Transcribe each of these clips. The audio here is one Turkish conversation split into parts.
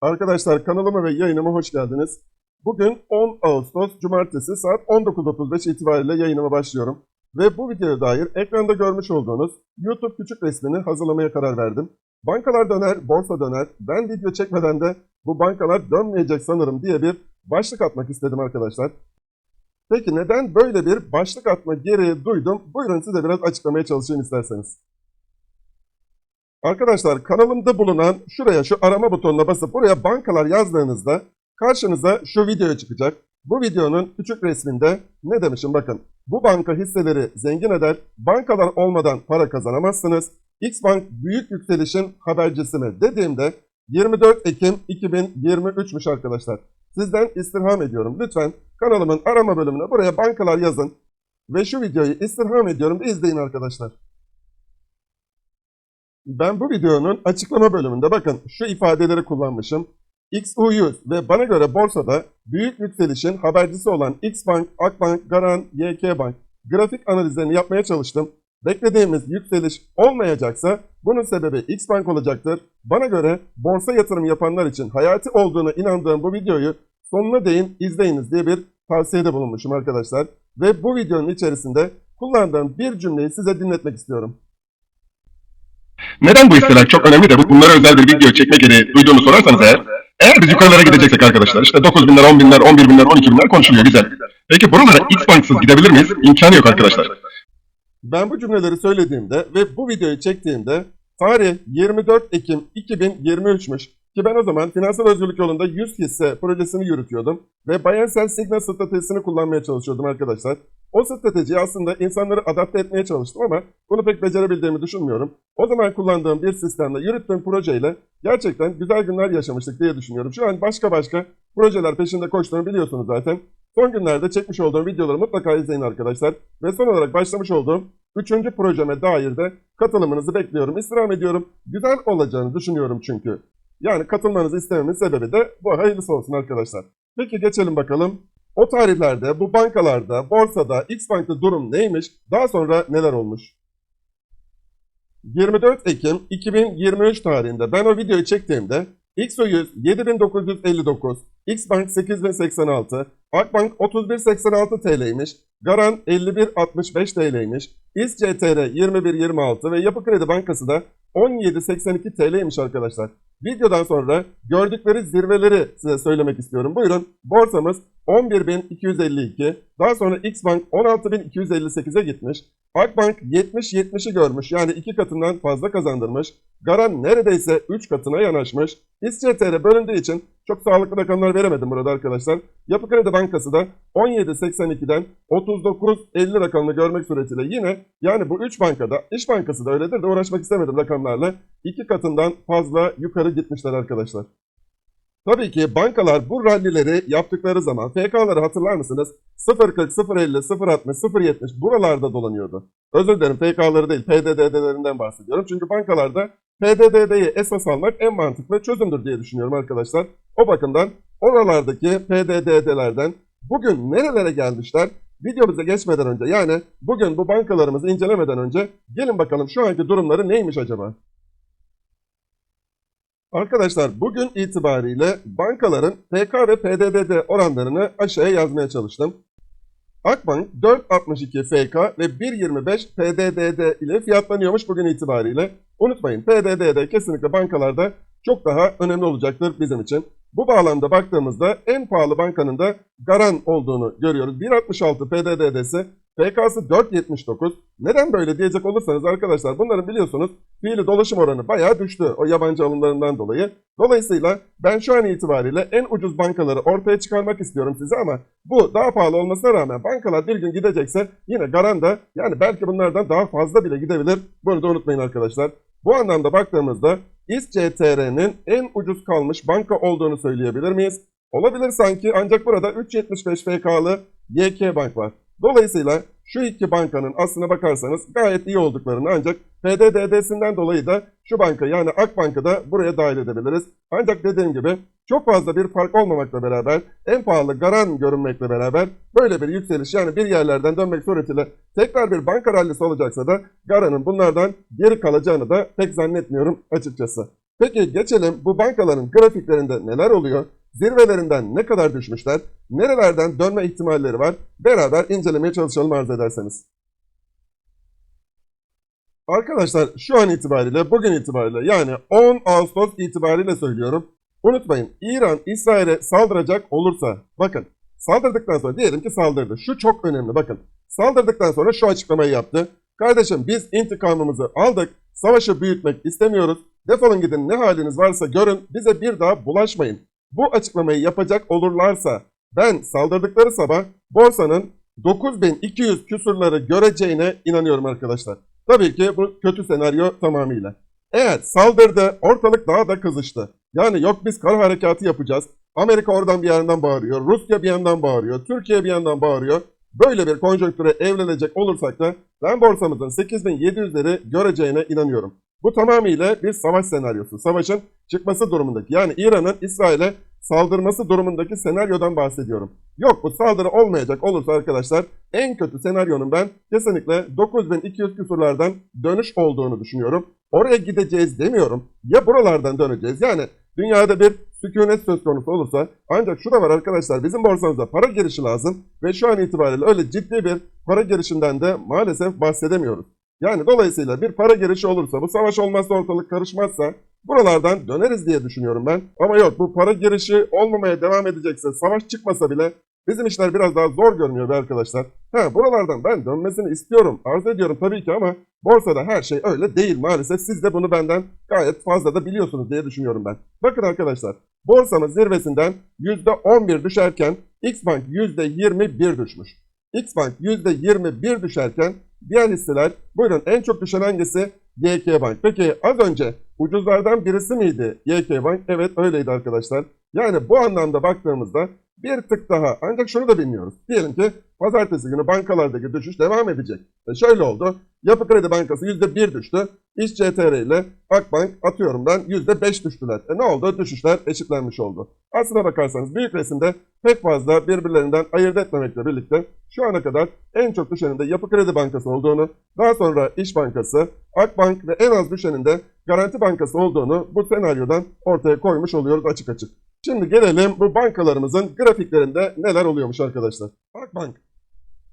Arkadaşlar kanalıma ve yayınıma hoş geldiniz. Bugün 10 Ağustos Cumartesi saat 19.35 itibariyle yayınıma başlıyorum. Ve bu videoya dair ekranda görmüş olduğunuz YouTube küçük resmini hazırlamaya karar verdim. Bankalar döner, borsa döner. Ben video çekmeden de bu bankalar dönmeyecek sanırım diye bir başlık atmak istedim arkadaşlar. Peki neden böyle bir başlık atma gereği duydum? Buyurun size biraz açıklamaya çalışayım isterseniz. Arkadaşlar kanalımda bulunan şuraya şu arama butonuna basıp buraya bankalar yazdığınızda karşınıza şu video çıkacak. Bu videonun küçük resminde ne demişim bakın. Bu banka hisseleri zengin eder. Bankalar olmadan para kazanamazsınız. X Bank büyük yükselişin habercisi mi dediğimde 24 Ekim 2023'müş arkadaşlar. Sizden istirham ediyorum. Lütfen kanalımın arama bölümüne buraya bankalar yazın. Ve şu videoyu istirham ediyorum. izleyin arkadaşlar. Ben bu videonun açıklama bölümünde bakın şu ifadeleri kullanmışım. XU100 ve bana göre borsada büyük yükselişin habercisi olan Xbank, Akbank, Garan, YK Bank grafik analizlerini yapmaya çalıştım. Beklediğimiz yükseliş olmayacaksa bunun sebebi Xbank olacaktır. Bana göre borsa yatırım yapanlar için hayati olduğuna inandığım bu videoyu sonuna değin izleyiniz diye bir tavsiyede bulunmuşum arkadaşlar. Ve bu videonun içerisinde kullandığım bir cümleyi size dinletmek istiyorum. Neden bu hisseler çok önemli de bu- bunlara özel bir video çekme gereği duyduğumu sorarsanız eğer, eğer biz yukarılara gideceksek arkadaşlar, işte 9 binler, 10 binler, 11 binler, 12 binler konuşuluyor güzel. Peki buralara X banksız gidebilir miyiz? İmkanı yok arkadaşlar. Ben bu cümleleri söylediğimde ve bu videoyu çektiğimde tarih 24 Ekim 2023'müş ki ben o zaman finansal özgürlük yolunda 100 hisse projesini yürütüyordum ve sell signal stratejisini kullanmaya çalışıyordum arkadaşlar. O stratejiyi aslında insanları adapte etmeye çalıştım ama bunu pek becerebildiğimi düşünmüyorum. O zaman kullandığım bir sistemle yürüttüğüm projeyle gerçekten güzel günler yaşamıştık diye düşünüyorum. Şu an başka başka projeler peşinde koştuğumu biliyorsunuz zaten. Son günlerde çekmiş olduğum videoları mutlaka izleyin arkadaşlar. Ve son olarak başlamış olduğum Üçüncü projeme dair de katılımınızı bekliyorum, istirham ediyorum. Güzel olacağını düşünüyorum çünkü. Yani katılmanızı istememin sebebi de bu hayırlısı olsun arkadaşlar. Peki geçelim bakalım. O tarihlerde bu bankalarda, borsada, X Bank'ta durum neymiş? Daha sonra neler olmuş? 24 Ekim 2023 tarihinde ben o videoyu çektiğimde XO100 7959, Xbank 8086, Akbank 3186 TL'ymiş, Garan 5165 TL'ymiş, İSCTR 2126 ve Yapı Kredi Bankası da 1782 TL'ymiş arkadaşlar. Videodan sonra gördükleri zirveleri size söylemek istiyorum. Buyurun borsamız 11.252, daha sonra Xbank 16.258'e gitmiş, Akbank 70-70'i görmüş yani iki katından fazla kazandırmış, Garan neredeyse 3 katına yanaşmış, İSCTR bölündüğü için çok sağlıklı rakamlar veremedim burada arkadaşlar. Yapı Kredi Bankası da 17.82'den 39.50 rakamını görmek suretiyle yine yani bu 3 bankada İş Bankası da öyledir de uğraşmak istemedim rakamlarla. iki katından fazla yukarı gitmişler arkadaşlar. Tabii ki bankalar bu rallileri yaptıkları zaman FK'ları hatırlar mısınız? 0.40, 0.50, 0.60, 0.70 buralarda dolanıyordu. Özür dilerim FK'ları değil PDD'lerinden bahsediyorum. Çünkü bankalarda PDD'yi esas almak en mantıklı çözümdür diye düşünüyorum arkadaşlar. O bakımdan oralardaki PDD'lerden bugün nerelere gelmişler? Videomuza geçmeden önce yani bugün bu bankalarımızı incelemeden önce gelin bakalım şu anki durumları neymiş acaba? Arkadaşlar bugün itibariyle bankaların PK ve PDDD oranlarını aşağıya yazmaya çalıştım. Akbank 4.62 FK ve 1.25 PDDD ile fiyatlanıyormuş bugün itibariyle. Unutmayın PDDD kesinlikle bankalarda çok daha önemli olacaktır bizim için. Bu bağlamda baktığımızda en pahalı bankanın da Garan olduğunu görüyoruz. 1.66 PDDD'si, FK'sı 4.79. Neden böyle diyecek olursanız arkadaşlar bunların biliyorsunuz fiili dolaşım oranı bayağı düştü o yabancı alımlarından dolayı. Dolayısıyla ben şu an itibariyle en ucuz bankaları ortaya çıkarmak istiyorum size ama bu daha pahalı olmasına rağmen bankalar bir gün gidecekse yine Garan da yani belki bunlardan daha fazla bile gidebilir. Bunu da unutmayın arkadaşlar. Bu anlamda baktığımızda İSCTR'nin en ucuz kalmış banka olduğunu söyleyebilir miyiz? Olabilir sanki ancak burada 3.75 FK'lı YK Bank var. Dolayısıyla şu iki bankanın aslına bakarsanız gayet iyi olduklarını ancak PDDD'sinden dolayı da şu banka yani Akbank'ı da buraya dahil edebiliriz. Ancak dediğim gibi çok fazla bir fark olmamakla beraber en pahalı Garan görünmekle beraber böyle bir yükseliş yani bir yerlerden dönmek suretiyle tekrar bir banka rallisi olacaksa da Garan'ın bunlardan geri kalacağını da pek zannetmiyorum açıkçası. Peki geçelim bu bankaların grafiklerinde neler oluyor? Zirvelerinden ne kadar düşmüşler? Nerelerden dönme ihtimalleri var? Beraber incelemeye çalışalım arz ederseniz. Arkadaşlar şu an itibariyle, bugün itibariyle yani 10 Ağustos itibariyle söylüyorum. Unutmayın İran İsrail'e saldıracak olursa bakın saldırdıktan sonra diyelim ki saldırdı. Şu çok önemli bakın. Saldırdıktan sonra şu açıklamayı yaptı. Kardeşim biz intikamımızı aldık. Savaşı büyütmek istemiyoruz. Defolun gidin ne haliniz varsa görün. Bize bir daha bulaşmayın. Bu açıklamayı yapacak olurlarsa ben saldırdıkları sabah borsanın 9200 küsurları göreceğine inanıyorum arkadaşlar. Tabii ki bu kötü senaryo tamamıyla. Eğer saldırdı, ortalık daha da kızıştı. Yani yok biz kara harekatı yapacağız. Amerika oradan bir yandan bağırıyor, Rusya bir yandan bağırıyor, Türkiye bir yandan bağırıyor. Böyle bir konjonktüre evlenecek olursak da ben borsamızın 8700'leri göreceğine inanıyorum. Bu tamamıyla bir savaş senaryosu. Savaşın çıkması durumundaki yani İran'ın İsrail'e saldırması durumundaki senaryodan bahsediyorum. Yok bu saldırı olmayacak olursa arkadaşlar en kötü senaryonun ben kesinlikle 9200 küsurlardan dönüş olduğunu düşünüyorum. Oraya gideceğiz demiyorum. Ya buralardan döneceğiz yani dünyada bir sükunet söz konusu olursa ancak şu da var arkadaşlar bizim borsamıza para girişi lazım ve şu an itibariyle öyle ciddi bir para girişinden de maalesef bahsedemiyoruz. Yani dolayısıyla bir para girişi olursa bu savaş olmazsa ortalık karışmazsa buralardan döneriz diye düşünüyorum ben. Ama yok bu para girişi olmamaya devam edecekse savaş çıkmasa bile bizim işler biraz daha zor görünüyor be arkadaşlar. Ha buralardan ben dönmesini istiyorum arz ediyorum tabii ki ama borsada her şey öyle değil maalesef. Siz de bunu benden gayet fazla da biliyorsunuz diye düşünüyorum ben. Bakın arkadaşlar borsamız zirvesinden %11 düşerken Xbank %21 düşmüş. Xbank %21 düşerken diğer hisseler buyurun en çok düşen hangisi? YK Bank. Peki az önce ucuzlardan birisi miydi YK Bank? Evet öyleydi arkadaşlar. Yani bu anlamda baktığımızda bir tık daha ancak şunu da bilmiyoruz. Diyelim ki pazartesi günü bankalardaki düşüş devam edecek. E şöyle oldu. Yapı Kredi Bankası %1 düştü. İş CTR ile Akbank atıyorum ben %5 düştüler. E ne oldu? Düşüşler eşitlenmiş oldu. Aslına bakarsanız büyük resimde pek fazla birbirlerinden ayırt etmemekle birlikte şu ana kadar en çok düşenin de Yapı Kredi Bankası olduğunu, daha sonra İş Bankası, Akbank ve en az düşenin de Garanti Bankası olduğunu bu senaryodan ortaya koymuş oluyoruz açık açık. Şimdi gelelim bu bankalarımızın grafiklerinde neler oluyormuş arkadaşlar. Akbank.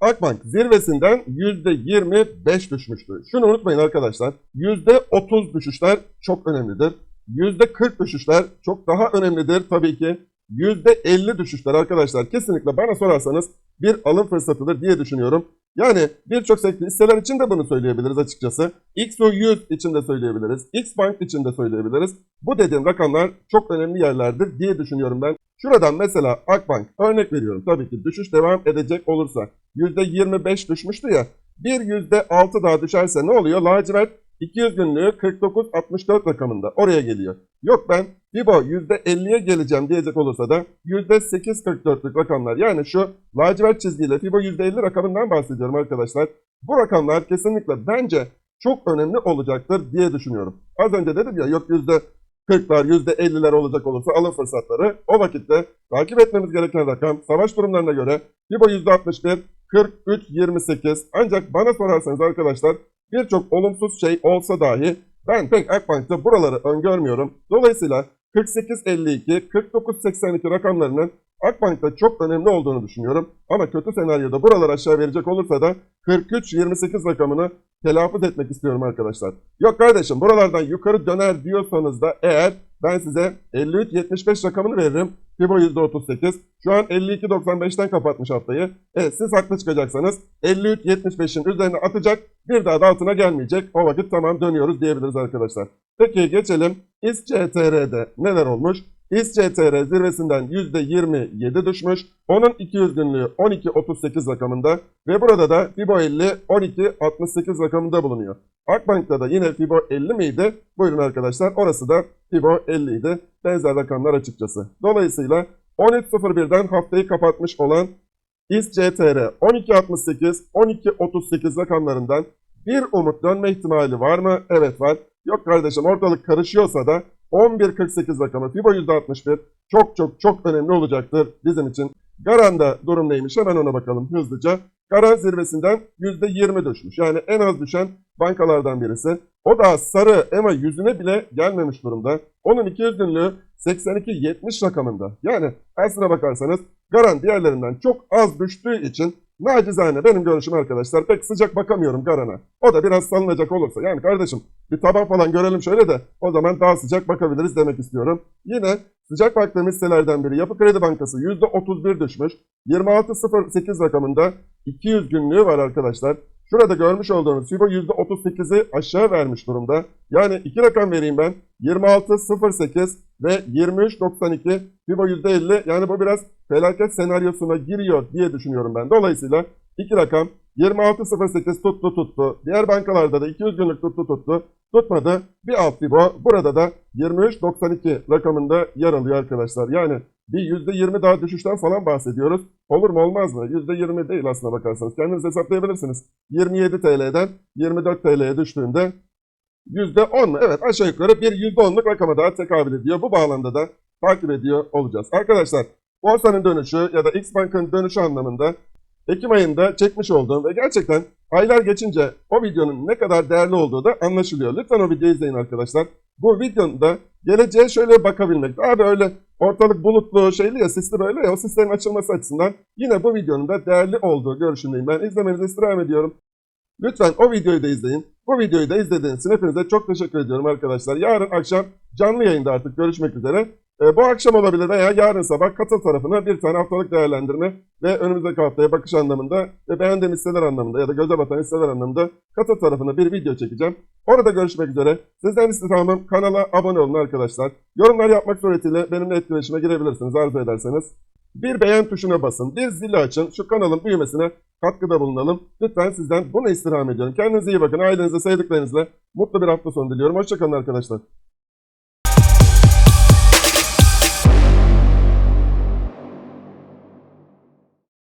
Akbank zirvesinden %25 düşmüştü. Şunu unutmayın arkadaşlar. %30 düşüşler çok önemlidir. %40 düşüşler çok daha önemlidir tabii ki. %50 düşüşler arkadaşlar kesinlikle bana sorarsanız bir alım fırsatıdır diye düşünüyorum. Yani birçok sektör hisseler için de bunu söyleyebiliriz açıkçası. XO100 için de söyleyebiliriz. Xbank için de söyleyebiliriz. Bu dediğim rakamlar çok önemli yerlerdir diye düşünüyorum ben. Şuradan mesela Akbank örnek veriyorum. Tabii ki düşüş devam edecek olursa %25 düşmüştü ya. Bir %6 daha düşerse ne oluyor? Lacivert 200 günlüğü 49.64 rakamında oraya geliyor. Yok ben Fibo %50'ye geleceğim diyecek olursa da %8.44'lük rakamlar yani şu lacivert çizgiyle Fibo %50 rakamından bahsediyorum arkadaşlar. Bu rakamlar kesinlikle bence çok önemli olacaktır diye düşünüyorum. Az önce dedim ya yok %40'lar %50'ler olacak olursa alım fırsatları o vakitte takip etmemiz gereken rakam savaş durumlarına göre Fibo %61 43-28 ancak bana sorarsanız arkadaşlar birçok olumsuz şey olsa dahi ben pek Akbank'ta buraları öngörmüyorum. Dolayısıyla 48.52, 49.82 rakamlarının Akbank'ta çok önemli olduğunu düşünüyorum. Ama kötü senaryoda buralar aşağı verecek olursa da 43.28 rakamını telaffuz etmek istiyorum arkadaşlar. Yok kardeşim buralardan yukarı döner diyorsanız da eğer ben size 53.75 rakamını veririm. Fibo %38. Şu an 52.95'ten kapatmış haftayı. Evet siz haklı çıkacaksanız 53.75'in üzerine atacak bir daha da altına gelmeyecek. O vakit tamam dönüyoruz diyebiliriz arkadaşlar. Peki geçelim İSCTR'de neler olmuş? İSCTR zirvesinden %27 düşmüş. Onun 200 günlüğü 12.38 rakamında ve burada da Fibo 50 12.68 rakamında bulunuyor. Akbank'ta da yine Fibo 50 miydi? Buyurun arkadaşlar orası da Fibo 50 idi. Benzer rakamlar açıkçası. Dolayısıyla 13.01'den haftayı kapatmış olan İSCTR 12.68 12.38 rakamlarından bir umut dönme ihtimali var mı? Evet var. Yok kardeşim ortalık karışıyorsa da 11.48 rakamı FIBO %61 çok çok çok önemli olacaktır bizim için. Garan'da durum neymiş hemen ona bakalım hızlıca. Garan zirvesinden %20 düşmüş. Yani en az düşen bankalardan birisi. O da sarı EMA yüzüne bile gelmemiş durumda. Onun 200 günlüğü 82.70 rakamında. Yani aslına bakarsanız Garan diğerlerinden çok az düştüğü için nacizane benim görüşüm arkadaşlar pek sıcak bakamıyorum Garan'a. O da biraz salınacak olursa yani kardeşim bir taban falan görelim şöyle de o zaman daha sıcak bakabiliriz demek istiyorum. Yine sıcak baktığım hisselerden biri Yapı Kredi Bankası %31 düşmüş. 26.08 rakamında 200 günlüğü var arkadaşlar. Şurada görmüş olduğunuz FIBO %38'i aşağı vermiş durumda. Yani iki rakam vereyim ben. 26.08 ve 23.92 FIBO %50. Yani bu biraz felaket senaryosuna giriyor diye düşünüyorum ben. Dolayısıyla iki rakam 26.08 tuttu tuttu. Diğer bankalarda da 200 günlük tuttu tuttu. Tutmadı. Bir alt FIBO. Burada da 23.92 rakamında yer alıyor arkadaşlar. Yani bir %20 daha düşüşten falan bahsediyoruz. Olur mu olmaz mı? %20 değil aslına bakarsanız. Kendiniz hesaplayabilirsiniz. 27 TL'den 24 TL'ye düştüğünde %10 mu? Evet aşağı yukarı bir %10'luk rakama daha tekabül ediyor. Bu bağlamda da takip ediyor olacağız. Arkadaşlar borsanın dönüşü ya da X Bank'ın dönüşü anlamında Ekim ayında çekmiş olduğum ve gerçekten aylar geçince o videonun ne kadar değerli olduğu da anlaşılıyor. Lütfen o videoyu izleyin arkadaşlar. Bu videonun da geleceğe şöyle bakabilmek. Abi öyle ortalık bulutlu şeyli ya sisli böyle ya o sislerin açılması açısından yine bu videonun da değerli olduğu görüşündeyim. Ben izlemenizi istirham ediyorum. Lütfen o videoyu da izleyin. Bu videoyu da izlediğiniz için hepinize çok teşekkür ediyorum arkadaşlar. Yarın akşam canlı yayında artık görüşmek üzere. Ee, bu akşam olabilir veya yarın sabah katıl tarafına bir tane haftalık değerlendirme ve önümüzdeki haftaya bakış anlamında ve beğendiğim hisseler anlamında ya da göze batan hisseler anlamında katıl tarafına bir video çekeceğim. Orada görüşmek üzere. Sizden istirhamım kanala abone olun arkadaşlar. Yorumlar yapmak suretiyle benimle etkileşime girebilirsiniz arzu ederseniz. Bir beğen tuşuna basın, bir zili açın, şu kanalın büyümesine katkıda bulunalım. Lütfen sizden bunu istirham ediyorum. Kendinize iyi bakın, ailenize, sevdiklerinizle mutlu bir hafta sonu diliyorum. Hoşçakalın arkadaşlar.